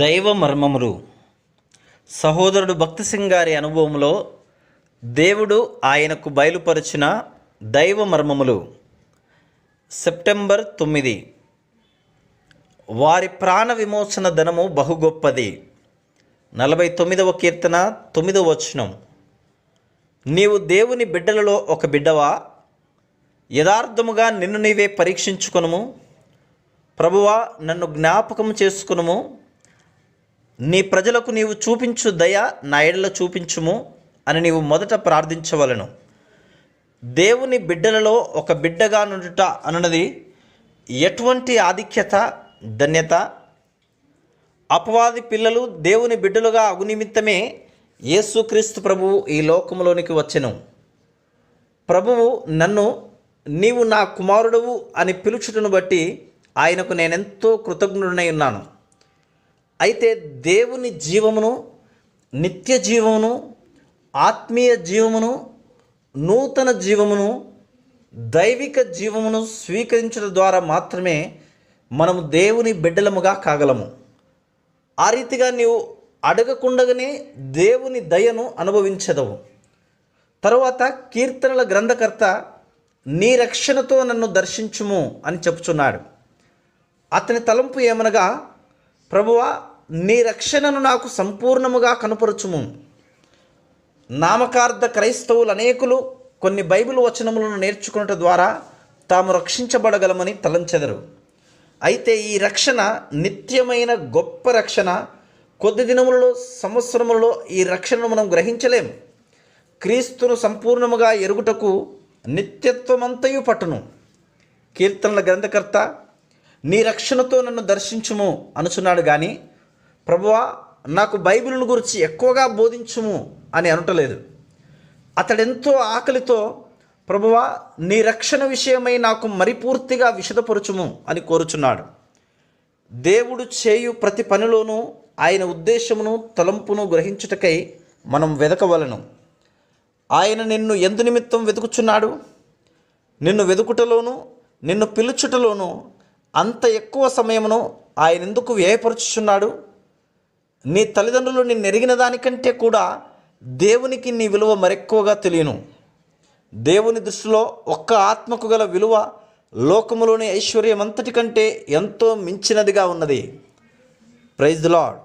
దైవ మర్మములు. సహోదరుడు భక్తి సింగ్ గారి అనుభవంలో దేవుడు ఆయనకు బయలుపరిచిన దైవ మర్మములు. సెప్టెంబర్ తొమ్మిది. వారి ప్రాణ విమోచన ధనము బహు గొప్పది. నలభై తొమ్మిదవ కీర్తన తొమ్మిదవ వచనం. నీవు దేవుని బిడ్డలలో ఒక బిడ్డవా? యథార్థముగా నిన్ను నీవే పరీక్షించుకునుము. ప్రభువా నన్ను జ్ఞాపకం చేసుకునుము. నీ ప్రజలకు నీవు చూపించు దయ నా ఎడల చూపించుము అని నీవు మొదట ప్రార్థించవలను. దేవుని బిడ్డలలో ఒక బిడ్డగా నుండుట అన్నది ఎటువంటి ఆధిక్యత ధన్యత? అపవాది పిల్లలు దేవుని బిడ్డలుగా అగునిమిత్తమే యేసుక్రీస్తు ప్రభువు ఈ లోకంలోనికి వచ్చెను. ప్రభువు నన్ను నీవు నా కుమారుడవు అని పిలుచుటను బట్టి ఆయనకు నేనెంతో కృతజ్ఞుడనై ఉన్నాను. అయితే దేవుని జీవమును నిత్య జీవమును ఆత్మీయ జీవమును నూతన జీవమును దైవిక జీవమును స్వీకరించడం ద్వారా మాత్రమే మనము దేవుని బిడ్డలముగా కాగలము. ఆ రీతిగా నీవు అడగకుండగానే దేవుని దయను అనుభవించదవు. తరువాత కీర్తనల గ్రంథకర్త నీ రక్షణతో నన్ను దర్శించుము అని చెప్పుచున్నాడు. అతని తలంపు ఏమనగా ప్రభువా నీ రక్షణను నాకు సంపూర్ణముగా కనుపరచుము. నామకార్థ క్రైస్తవులు అనేకులు కొన్ని బైబిల్ వచనములను నేర్చుకున్నట ద్వారా తాము రక్షించబడగలమని తలంచెదరు. అయితే ఈ రక్షణ నిత్యమైన గొప్ప రక్షణ. కొద్ది దినములలో సంవత్సరములలో ఈ రక్షణను మనం గ్రహించలేము క్రీస్తును సంపూర్ణముగా ఎరుగుటకు నిత్యత్వమంతయు పట్టును. కీర్తనల గ్రంథకర్త నీ రక్షణతో నన్ను దర్శించుము అనుచున్నాడు కానీ ప్రభువా నాకు బైబిల్ను గురించి ఎక్కువగా బోధించుము అని అనటలేదు. అతడెంతో ఆకలితో ప్రభువా నీ రక్షణ విషయమై నాకు మరిపూర్తిగా విషదపరచుము అని కోరుచున్నాడు. దేవుడు చేయు ప్రతి పనిలోనూ ఆయన ఉద్దేశమును తలంపును గ్రహించుటకై మనం వెదకవలను. ఆయన నిన్ను ఎందు నిమిత్తం వెతుకుచున్నాడు నిన్ను వెతుకుటలోను నిన్ను పిలుచుటలోను అంత ఎక్కువ సమయమును ఆయన ఎందుకు వ్యయపరుచుచున్నాడు? నీ తల్లిదండ్రులు నిన్ను ఎరిగిన దానికంటే కూడా దేవునికి నీ విలువ మరెక్కువగా తెలియను. దేవుని దృష్టిలో ఒక్క ఆత్మకు గల విలువ లోకములోని ఐశ్వర్యం అంతటి కంటే ఎంతో మించినదిగా ఉన్నది. Praise the lord